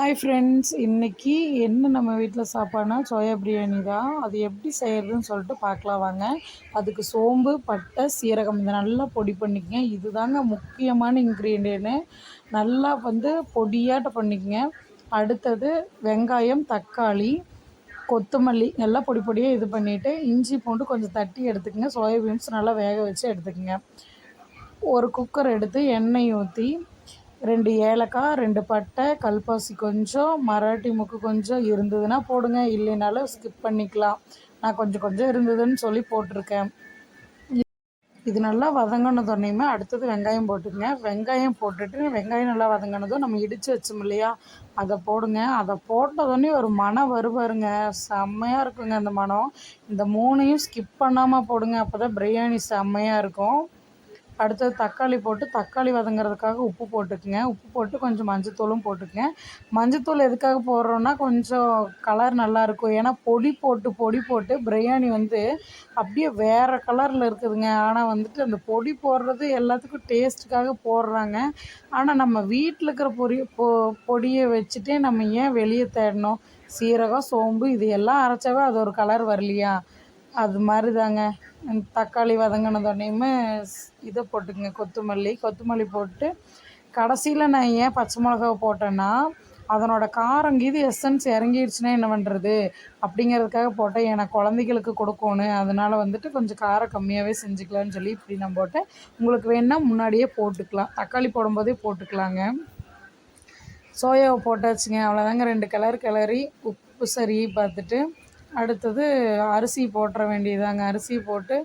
Hi friends இன்றைக்கி என்ன நம்ம வீட்டில் சாப்பாடுனா? சோயா பிரியாணி தான். அது எப்படி செய்கிறதுன்னு சொல்லிட்டு பார்க்கலாம் வாங்க. அதுக்கு சோம்பு பட்டை சீரகம் இதை நல்லா பொடி பண்ணிக்கங்க. இது தாங்க முக்கியமான இன்க்ரீடியன்ட்டு நல்லா வந்து பொடியாட்ட பண்ணிக்கங்க. அடுத்தது வெங்காயம் தக்காளி கொத்தமல்லி நல்லா பொடி பொடியாக இது பண்ணிவிட்டு இஞ்சி பூண்டு கொஞ்சம் தட்டி எடுத்துக்கங்க. சோயா பீன்ஸ் நல்லா வேக வச்சு எடுத்துக்கங்க. ஒரு குக்கர் எடுத்து எண்ணெய் ஊற்றி ரெண்டு ஏலக்காய் ரெண்டு பட்டை கல்பாசி கொஞ்சம் மராட்டி முக்கு கொஞ்சம் இருந்ததுன்னா போடுங்க. இல்லைனாலும் ஸ்கிப் பண்ணிக்கலாம். நான் கொஞ்சம் கொஞ்சம் இருந்ததுன்னு சொல்லி போட்டிருக்கேன். இது நல்லா வதங்கினதுனையுமே அடுத்தது வெங்காயம் போட்டுக்கங்க. வெங்காயம் போட்டுட்டு வெங்காயம் நல்லா வதங்கினதும் நம்ம இடித்து வச்சோம் இல்லையா? அதை போடுங்க. அதை போட்டதொடனே ஒரு மனம் வருவாருங்க செம்மையாக இருக்குங்க அந்த மனம் இந்த மூணையும் ஸ்கிப் பண்ணாமல் போடுங்க. அப்போ தான் பிரியாணி செம்மையாக இருக்கும். அடுத்தது தக்காளி போட்டு தக்காளி வதங்குறதுக்காக உப்பு போட்டுக்குங்க. உப்பு போட்டு கொஞ்சம் மஞ்சத்தூளும் போட்டுக்குங்க. மஞ்சத்தூள் எதுக்காக போடுறோன்னா கொஞ்சம் கலர் நல்லாயிருக்கும். ஏன்னா பொடி போட்டு பொடி போட்டு பிரியாணி வந்து அப்படியே வேறு கலரில் இருக்குதுங்க. ஆனால் வந்துட்டு அந்த பொடி போடுறது எல்லாத்துக்கும் டேஸ்ட்டுக்காக போடுறாங்க. ஆனால் நம்ம வீட்டில் இருக்கிற பொரி பொ பொடியை வச்சுட்டே நம்ம ஏன் வெளியே தேடணும்? சீரகம் சோம்பு இது எல்லாம் அரைச்சாவே அது ஒரு கலர் வரலையா? அது மாதிரி தாங்க தக்காளி வதங்கினதோடனையுமே இதை போட்டுக்கங்க கொத்தமல்லி. கொத்தமல்லி போட்டு கடைசியில் நான் ஏன் பச்சை மிளகாவை போட்டேன்னா அதனோட காரம் கீது எசன்ஸ் இறங்கிடுச்சுன்னா என்ன பண்ணுறது அப்படிங்கிறதுக்காக போட்டேன். ஏன்னா குழந்தைகளுக்கு கொடுக்கணும் அதனால் வந்துட்டு கொஞ்சம் காரம் கம்மியாகவே செஞ்சுக்கலான்னு சொல்லி இப்படி நான் போட்டேன். உங்களுக்கு வேணால் முன்னாடியே போட்டுக்கலாம். தக்காளி போடும்போதே போட்டுக்கலாங்க. சோயாவை போட்டாச்சுங்க. அவ்வளோதாங்க ரெண்டு கலர் கிளறி உப்பு சரி பார்த்துட்டு அடுத்தது அரிசி போட்டுற வேண்டியதாங்க. அரிசி போட்டு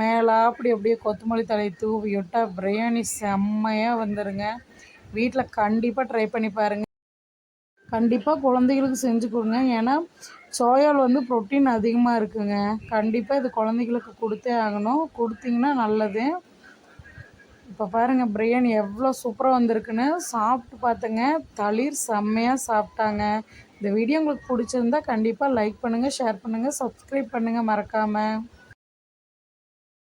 மேலே அப்படி அப்படியே கொத்தமல்லி தழையை தூவி விட்டால் பிரியாணி செம்மையாக வந்துடுங்க வீட்டில் கண்டிப்பாக ட்ரை பண்ணி பாருங்கள் கண்டிப்பாக குழந்தைகளுக்கு செஞ்சு கொடுங்க. ஏன்னா சோயாவில் வந்து ப்ரோட்டீன் அதிகமாக இருக்குங்க. கண்டிப்பாக இது குழந்தைகளுக்கு கொடுத்தே ஆகணும். கொடுத்தீங்கன்னா நல்லது. இப்போ பாருங்கள் பிரியாணி எவ்வளோ சூப்பராக வந்திருக்குன்னு. சாப்பிட்டு பார்த்துங்க தளிர் செம்மையாக சாப்பிட்டாங்க. இந்த வீடியோ உங்களுக்கு பிடிச்சிருந்தா கண்டிப்பாக லைக் பண்ணுங்கள் ஷேர் பண்ணுங்கள் சப்ஸ்கிரைப் பண்ணுங்கள் மறக்காமல்